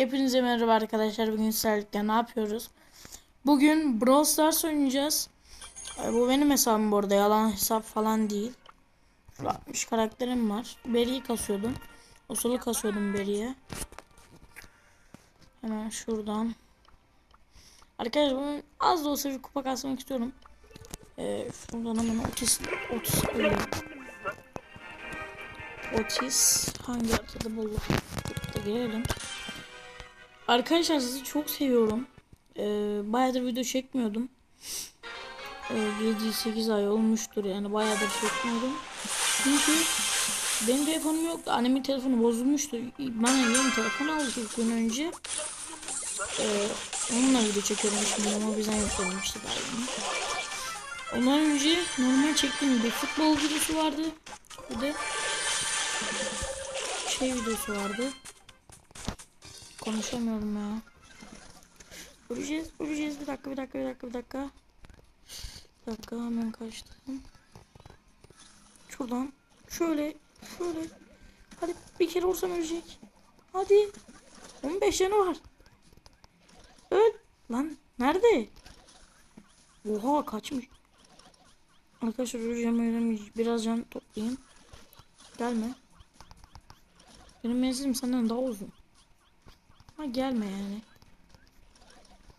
Hepinize merhaba arkadaşlar. Bugün sizlerle ne yapıyoruz? Bugün Brawl Stars oynayacağız. Ee, Bu benim hesabım bu arada. Yalan hesap falan değil. Şurada 60 karakterim var. Beri'yi kasıyordum. Usulü kasıyordum Beri'ye. Hemen şuradan. Arkadaşlar bugün az da olsa bir kupa kasmak istiyorum. Ee, şuradan hemen Otis, Otis. Otis hangi haritada buldu? Burada girelim. Arkadaşlar sizi çok seviyorum. Ee, bayağıdır video çekmiyordum. Ee, 7-8 ay olmuştur yani bayağıdır çekmiyordum. Çünkü benim telefonum yoktu. Annemin telefonu bozulmuştu. Bana yeni telefon aldı ilk gün önce. Ee, onunla video çekiyorum şimdi ama bizden yüklenmişti daha yeni. Ondan önce normal çektiğim bir futbol videosu vardı. Bir de şey videosu vardı. Konuşamıyorum ya. Öleceğiz, öleceğiz. Bir dakika, bir dakika, bir dakika, bir dakika. Bir dakika, hemen kaçtım. Şuradan, şöyle, şöyle. Hadi bir kere vursam ölecek. Hadi. 15 yanı var. Öl. Lan nerede? Oha kaçmış. Arkadaşlar öleceğim öleceğim. Biraz can toplayayım. Gelme. Benim menzilim senden daha uzun. Ha gelme yani.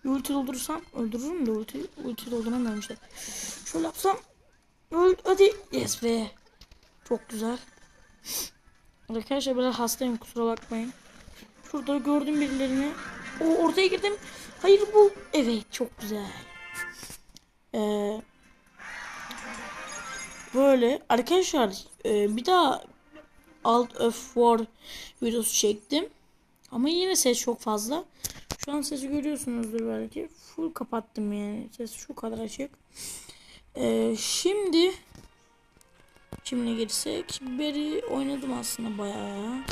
Ulti doldurursam öldürürüm de ulti, ulti dolduramıyorum işte. Şöyle yapsam öl hadi yes be. Çok güzel. Arkadaşlar biraz hastayım kusura bakmayın. Şurada gördüm birilerini. O ortaya girdim. Hayır bu. Evet çok güzel. Ee, böyle arkadaşlar e, bir daha Alt of War videosu çektim. Ama yine ses çok fazla. Şu an sesi görüyorsunuzdur belki. Full kapattım yani. Ses şu kadar açık. Ee, şimdi şimdi girsek Berry oynadım aslında bayağı ya.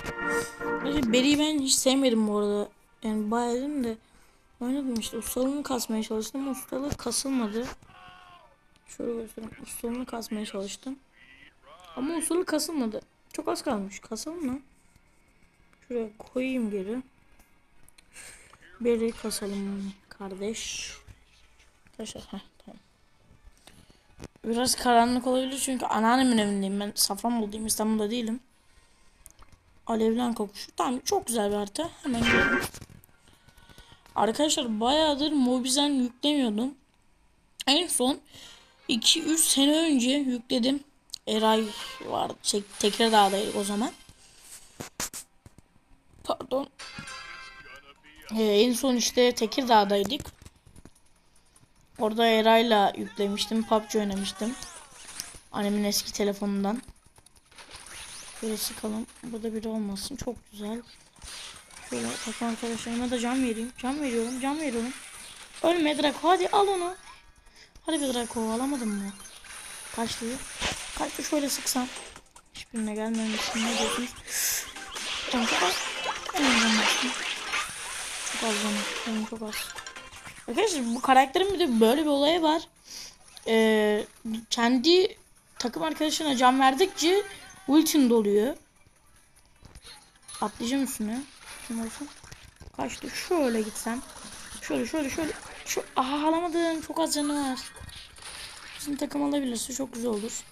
Berry'i ben hiç sevmedim bu arada. Yani bayağı dedim de oynadım işte. Ustalığını kasmaya çalıştım. ama Ustalığı kasılmadı. Şöyle göstereyim. Ustalığını kasmaya çalıştım. Ama ustalığı kasılmadı. Çok az kalmış. Kasalım mı? Şuraya koyayım geri. Beri kasalım kardeş. Arkadaşlar heh, tamam. Biraz karanlık olabilir çünkü anneannemin evindeyim ben. Safranbolu'dayım İstanbul'da değilim. Alevlen kokuşu. Tamam çok güzel bir harita. Hemen girelim. Arkadaşlar bayağıdır Mobizen yüklemiyordum. En son 2-3 sene önce yükledim. Eray var. Şey, Tekirdağ'daydık o zaman. Pardon. Ee, en son işte Tekirdağ'daydık. Orada Eray'la yüklemiştim. PUBG oynamıştım. Annemin eski telefonundan. Böyle sıkalım. Burada biri olmasın. Çok güzel. Şöyle takım arkadaşlarıma da can vereyim. Can veriyorum. Can veriyorum. Ölme Draco. Hadi al onu. Hadi bir Draco. Alamadın mı? Kaçtı. Kaçtı şöyle sıksam. Hiçbirine gelmemişsin. Ne diyorsunuz? Tamam çok az. Benim çok az. Arkadaşlar bu karakterin bir de böyle bir olayı var. Ee, kendi takım arkadaşına can verdikçe ultin doluyor. Atlayacağım üstüne. Kim olsun? Kaçtı. Şöyle gitsem. Şöyle şöyle şöyle. Şu, aha alamadım. Çok az canı var. Bizim takım alabilirse çok güzel olur.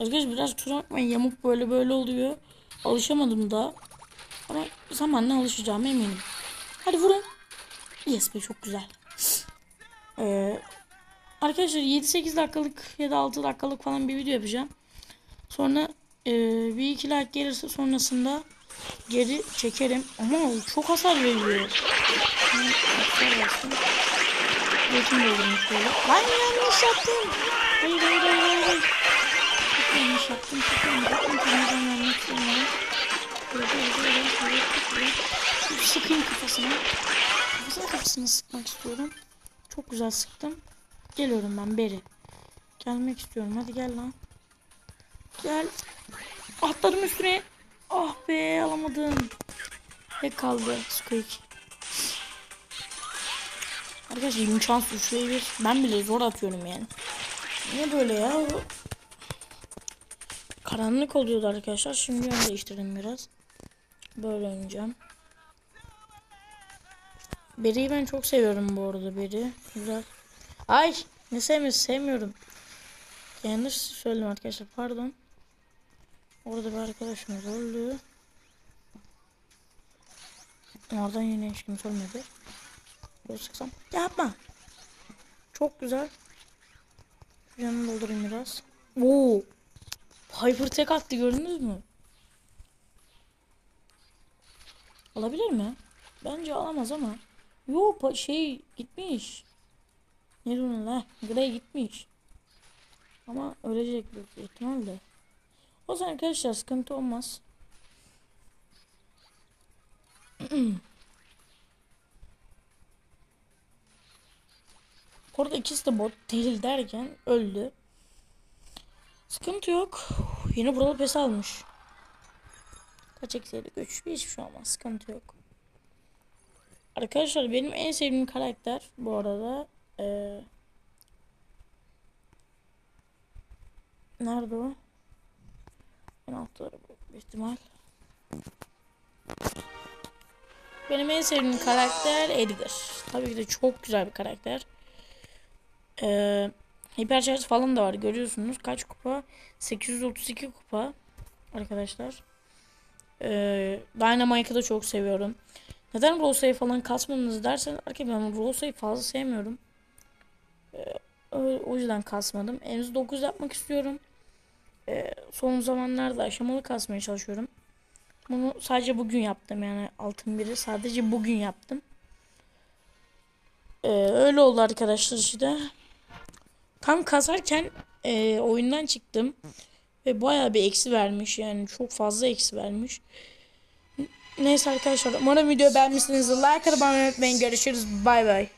Arkadaşlar biraz kusura bakmayın yamuk böyle böyle oluyor. Alışamadım da. Ama zamanla alışacağım eminim. Hadi vurun. Yes be çok güzel. Ee, arkadaşlar 7-8 dakikalık ya da 6 dakikalık falan bir video yapacağım. Sonra e, bir iki like gelirse sonrasında geri çekerim. Ama çok hasar veriyor. Zeytin doldurmuş böyle. Lan yanlış yaptım. Hayır hayır hayır hayır. yanlış yaptım. Çok yanlış yaptım. Sıkayım kafasına. Kafasına kafasına sıkmak istiyorum. Çok güzel sıktım. Geliyorum ben beri. Gelmek istiyorum. Hadi gel lan. Gel. Atladım üstüne. Ah be alamadım. Tek kaldı Squeak. Arkadaşlar imkansız şuraya bir ben bile zor atıyorum yani. Niye böyle ya? Karanlık oluyordu arkadaşlar. Şimdi yön değiştirdim biraz. Böyle oynayacağım. Beri'yi ben çok seviyorum bu arada Beri. Güzel. Ay ne sevmiyorum sevmiyorum. Yanlış söyledim arkadaşlar pardon. Orada bir arkadaşımız öldü. Oradan yine hiç kimse ölmedi. Böyle sıksam. Yapma. Çok güzel. Şu yanını doldurayım biraz. Oo. Piper tek attı gördünüz mü? Alabilir mi? Bence alamaz ama. Yo şey gitmiş. Ne diyorsun la? Gray gitmiş. Ama ölecek büyük ihtimalle. O zaman arkadaşlar sıkıntı olmaz. Orada ikisi de bot değil derken öldü. Sıkıntı yok. Yeni buralı pes almış. Kaç eksiydi? 3 bir hiçbir şey olmaz. Sıkıntı yok. Arkadaşlar benim en sevdiğim karakter bu arada ee, Nerede o? En altta büyük ihtimal. Benim en sevdiğim karakter Edgar. Tabii ki de çok güzel bir karakter. Ee, hipercharge falan da var görüyorsunuz. Kaç kupa? 832 kupa. Arkadaşlar. Ee, Dynamite'ı da çok seviyorum. Neden Rosa'yı falan kasmadınız derseniz arkadaşlar ben Rosa'yı fazla sevmiyorum. Ee, o- yüzden kasmadım. En 9 yapmak istiyorum. Ee, son zamanlarda aşamalı kasmaya çalışıyorum. Bunu sadece bugün yaptım yani altın biri sadece bugün yaptım. Ee, öyle oldu arkadaşlar işte. Tam kasarken e, oyundan çıktım ve bayağı bir eksi vermiş yani çok fazla eksi vermiş. Neyse arkadaşlar umarım video beğenmişsinizdir. Like olmayı unutmayın. Görüşürüz. Bay bay.